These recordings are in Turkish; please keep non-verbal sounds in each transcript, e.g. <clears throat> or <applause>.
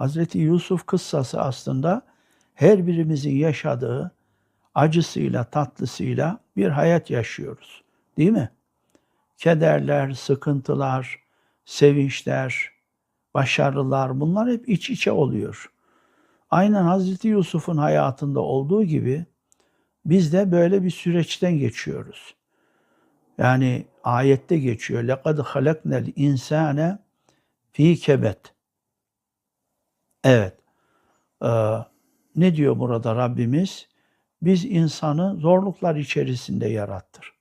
Hazreti Yusuf kıssası aslında her birimizin yaşadığı acısıyla, tatlısıyla bir hayat yaşıyoruz. Değil mi? Kederler, sıkıntılar, sevinçler, başarılar bunlar hep iç içe oluyor. Aynen Hazreti Yusuf'un hayatında olduğu gibi biz de böyle bir süreçten geçiyoruz. Yani ayette geçiyor. لَقَدْ خَلَقْنَا الْاِنْسَانَ fi kebet. Evet. Ee, ne diyor burada Rabbimiz? Biz insanı zorluklar içerisinde yarattır.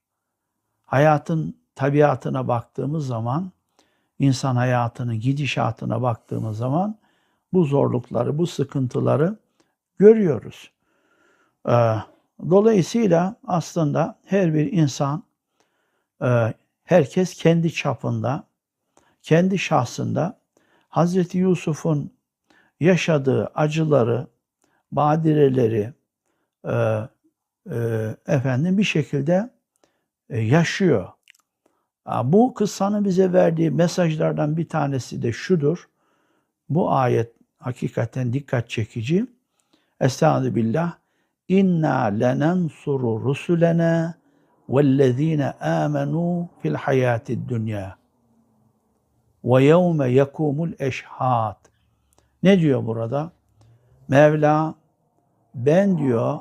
Hayatın tabiatına baktığımız zaman, insan hayatının gidişatına baktığımız zaman bu zorlukları, bu sıkıntıları görüyoruz. Ee, dolayısıyla aslında her bir insan, e, herkes kendi çapında, kendi şahsında Hazreti Yusuf'un yaşadığı acıları, badireleri e, e, efendim bir şekilde e, yaşıyor. Bu kıssanın bize verdiği mesajlardan bir tanesi de şudur. Bu ayet hakikaten dikkat çekici. Estaizu billah. İnna lenensuru rusulena vellezine amenu fil hayatid dünya ve yevme yekumul eşhad. Ne diyor burada? Mevla ben diyor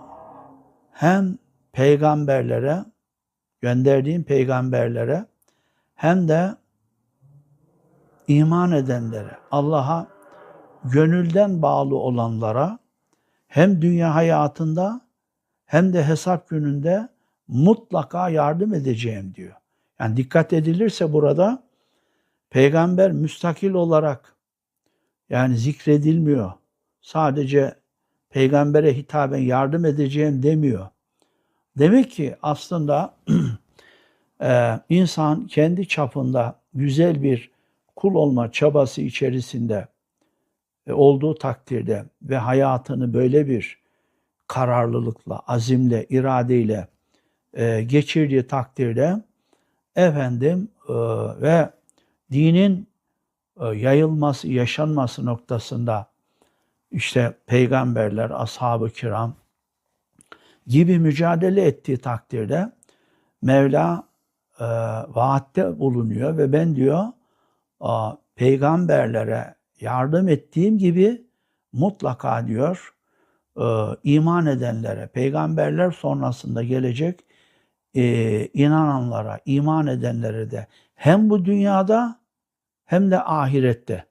hem peygamberlere gönderdiğim peygamberlere hem de iman edenlere, Allah'a gönülden bağlı olanlara hem dünya hayatında hem de hesap gününde mutlaka yardım edeceğim diyor. Yani dikkat edilirse burada peygamber müstakil olarak yani zikredilmiyor. Sadece peygambere hitaben yardım edeceğim demiyor. Demek ki aslında <clears throat> e, insan kendi çapında güzel bir kul olma çabası içerisinde e, olduğu takdirde ve hayatını böyle bir kararlılıkla, azimle, iradeyle e, geçirdiği takdirde efendim ve dinin yayılması, yaşanması noktasında işte peygamberler, ashab-ı kiram gibi mücadele ettiği takdirde Mevla e, vaatte bulunuyor ve ben diyor e, peygamberlere yardım ettiğim gibi mutlaka diyor e, iman edenlere, peygamberler sonrasında gelecek e, inananlara, iman edenlere de hem bu dünyada hem de ahirette